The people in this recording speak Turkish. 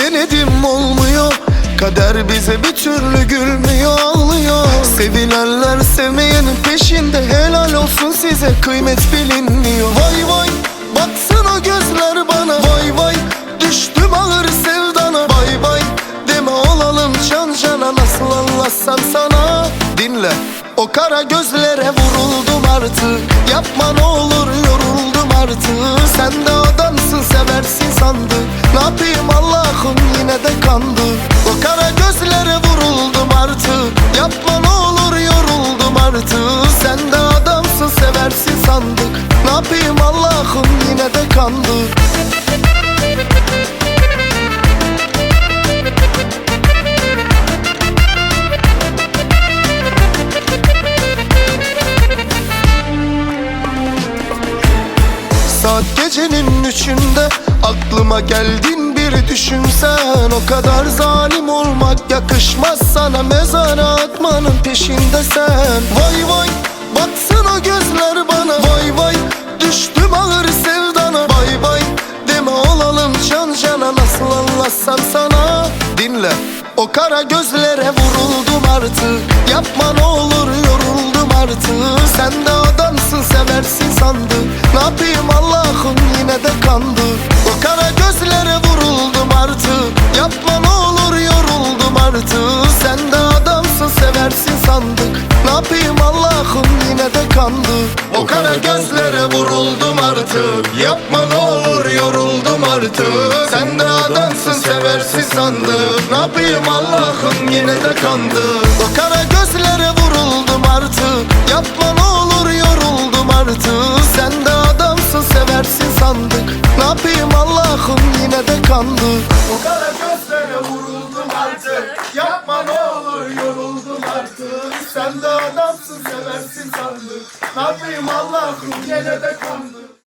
denedim olmuyor. Kader bize bir türlü gülmüyor ağlıyor. Sevilenler sevmeyenin peşinde Helal olsun size. Kıymet bilinmiyor. Vay vay baksana gözler bana. Vay vay düştüm ağır sevdana. Vay vay deme olalım can cana. Nasıl anlatsam sana? Dinle o kara gözlere vuruldum artık. Yapma ne olur yoruldum artık. Sen de adamsın seversin sandım Ne yapayım yapayım Allah'ım yine de kandı. Saat gecenin üçünde Aklıma geldin bir düşünsen. O kadar zalim olmak yakışmaz sana Mezara atmanın peşinde sen. Vay vay baksana gözler bana. Vay vay düştüm ağır sevdana Vay vay deme olalım can cana Nasıl anlatsam sana? Dinle o kara gözlere vuruldum artık. Yapma ne olur yoruldum artık. Sen de adamsın seversin sandım Ne yapayım Allah'ım yine de kandı. O kara gözlere sandık Ne yapayım Allah'ım? Yine de kandı. O kara gözlere vuruldum artık. Yapma ne olur yoruldum artık. Sen de adamsın seversin sandık. Ne yapayım Allah'ım? Yine de kandı. O kara gözlere vuruldum artık. Yapma ne olur yoruldum artık. Sen de adamsın seversin sandık. Ne yapayım Allah'ım? Yine de kandı Sen de adamsın seversin sandık Ne yapayım Allah'ım? Yine de kandı